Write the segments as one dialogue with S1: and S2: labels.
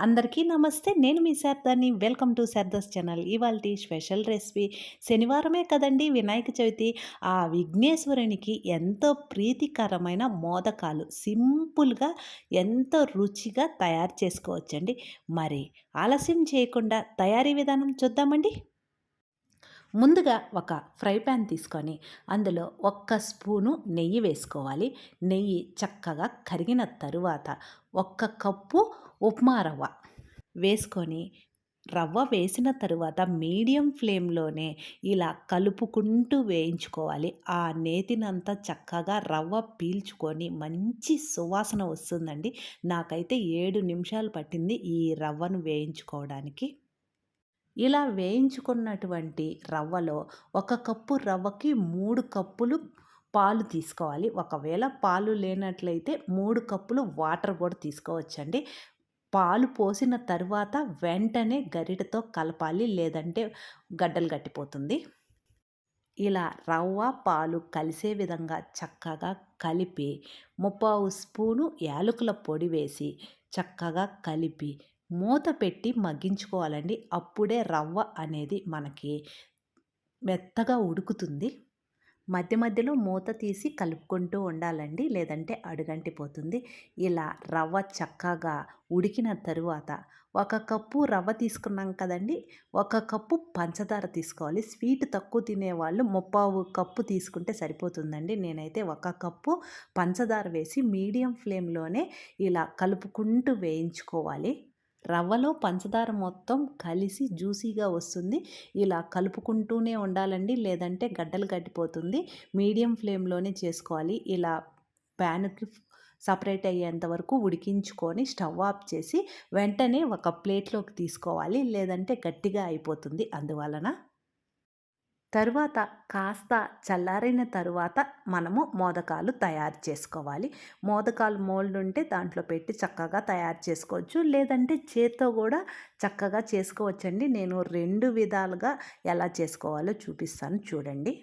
S1: అందరికీ నమస్తే. నేను మీ శారదాన్ని వెల్కమ్ టు శారదాస్ ఛానల్. ఇవాళ స్పెషల్ రెసిపీ శనివారమే కదండి వినాయక చవితి. ఆ విఘ్నేశ్వరునికి ఎంతో ప్రీతికరమైన మోదకాలు సింపుల్గా ఎంతో రుచిగా తయారు చేసుకోవచ్చండి. మరి ఆలస్యం చేయకుండా తయారీ విధానం చూద్దామండి. ముందుగా ఒక ఫ్రై ప్యాన్ తీసుకొని అందులో ఒక్క స్పూను నెయ్యి వేసుకోవాలి. నెయ్యి చక్కగా కరిగిన తరువాత ఒక్క కప్పు ఉప్మా రవ్వ వేసుకొని రవ్వ వేసిన తరువాత మీడియం ఫ్లేమ్లోనే ఇలా కలుపుకుంటూ వేయించుకోవాలి. ఆ నేతినంతా చక్కగా రవ్వ పీల్చుకొని మంచి సువాసన వస్తుందండి. నాకైతే ఏడు నిమిషాలు పట్టింది ఈ రవ్వను వేయించుకోవడానికి. ఇలా వేయించుకున్నటువంటి రవ్వలో ఒక కప్పు రవ్వకి మూడు కప్పులు పాలు తీసుకోవాలి. ఒకవేళ పాలు లేనట్లయితే మూడు కప్పులు వాటర్ కూడా తీసుకోవచ్చండి. పాలు పోసిన తర్వాత వెంటనే గరిటతో కలపాలి. లేదంటే గడ్డలు గట్టిపోతుంది. ఇలా రవ్వ పాలు కలిసే విధంగా చక్కగా కలిపి ముప్పావు స్పూను యాలకుల పొడి వేసి చక్కగా కలిపి మూత పెట్టి మగ్గించుకోవాలండి. అప్పుడే రవ్వ అనేది మనకి మెత్తగా ఉడుకుతుంది. మధ్య మధ్యలో మూత తీసి కలుపుకుంటూ ఉండాలండి. లేదంటే అడుగంటిపోతుంది. ఇలా రవ్వ చక్కగా ఉడికిన తరువాత ఒక కప్పు రవ్వ తీసుకున్నాం కదండి. ఒక కప్పు పంచదార తీసుకోవాలి. స్వీట్ తక్కువ తినేవాళ్ళు ముప్పావు కప్పు తీసుకుంటే సరిపోతుందండి. నేనైతే ఒక కప్పు పంచదార వేసి మీడియం ఫ్లేమ్లోనే ఇలా కలుపుకుంటూ వేయించుకోవాలి. రవ్వలో పంచదార మొత్తం కలిసి జ్యూసీగా వస్తుంది. ఇలా కలుపుకుంటూనే ఉండాలండి లేదంటే గడ్డలు గడ్డిపోతుంది మీడియం ఫ్లేమ్లోనే చేసుకోవాలి. ఇలా ప్యాన్కి సపరేట్ అయ్యేంత వరకు ఉడికించుకొని స్టవ్ ఆఫ్ చేసి వెంటనే ఒక ప్లేట్లోకి తీసుకోవాలి. లేదంటే గట్టిగా అయిపోతుంది. అందువలన తరువాత కాస్త చల్లారిన తరువాత మనము మోదకాలు తయారు చేసుకోవాలి. మోదకాలు మోల్డ్ ఉంటే దాంట్లో పెట్టి చక్కగా తయారు చేసుకోవచ్చు. లేదంటే చేత్తో కూడా చక్కగా చేసుకోవచ్చండి. నేను రెండు విధాలుగా ఎలా చేసుకోవాలో చూపిస్తాను. చూడండి.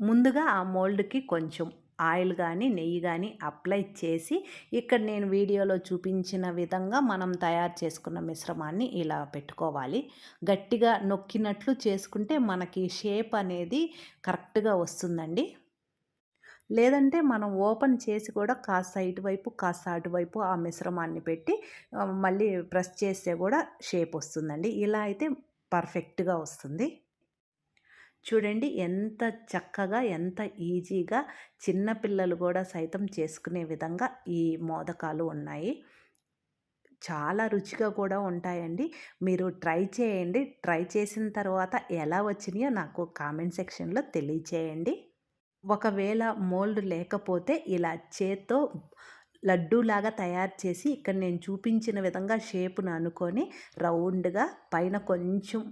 S1: ముందుగా ఆ మోల్డ్కి కొంచెం ఆయిల్ కానీ నెయ్యి కానీ అప్లై చేసి ఇక్కడ నేను వీడియోలో చూపించిన విధంగా మనం తయారు చేసుకున్న మిశ్రమాన్ని ఇలా పెట్టుకోవాలి. గట్టిగా నొక్కినట్లు చేసుకుంటే మనకి షేప్ అనేది కరెక్ట్గా వస్తుందండి. లేదంటే మనం ఓపెన్ చేసి కూడా కాస్త ఇటువైపు కాస్త అటువైపు ఆ మిశ్రమాన్ని పెట్టి మళ్ళీ ప్రెస్ చేస్తే కూడా షేప్ వస్తుందండి. ఇలా అయితే పర్ఫెక్ట్గా వస్తుంది. చూడండి ఎంత చక్కగా ఎంత ఈజీగా చిన్నపిల్లలు కూడా సైతం చేసుకునే విధంగా ఈ మోదకాలు ఉన్నాయి. చాలా రుచిగా కూడా ఉంటాయండి. మీరు ట్రై చేయండి. ట్రై చేసిన తర్వాత ఎలా వచ్చినాయో నాకు కామెంట్ సెక్షన్లో తెలియచేయండి. ఒకవేళ మోల్డ్ లేకపోతే ఇలా చేత్తో లడ్డూలాగా తయారు చేసి ఇక్కడ నేను చూపించిన విధంగా షేపును అనుకొని రౌండ్గా పైన కొంచెం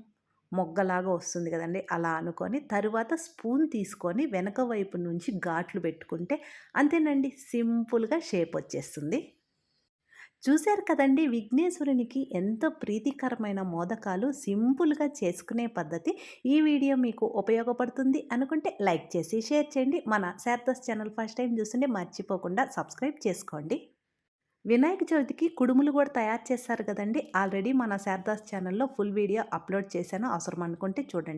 S1: మొగ్గలాగా వస్తుంది కదండి. అలా అనుకొని తరువాత స్పూన్ తీసుకొని వెనక వైపు నుంచి ఘాట్లు పెట్టుకుంటే అంతేనండి సింపుల్గా షేప్ వచ్చేస్తుంది. చూశారు కదండి విఘ్నేశ్వరునికి ఎంతో ప్రీతికరమైన మోదకాలు సింపుల్గా చేసుకునే పద్ధతి. ఈ వీడియో మీకు ఉపయోగపడుతుంది అనుకుంటే లైక్ చేసి షేర్ చేయండి. మన శారదస్ ఛానల్ ఫస్ట్ టైం చూస్తుంటే మర్చిపోకుండా సబ్స్క్రైబ్ చేసుకోండి. వినాయక చవితికి కుడుములు కూడా తయారు చేస్తారు కదండి. ఆల్రెడీ మన శారదాస్ ఛానల్లో ఫుల్ వీడియో అప్లోడ్ చేశాను. అవసరం అనుకుంటే చూడండి.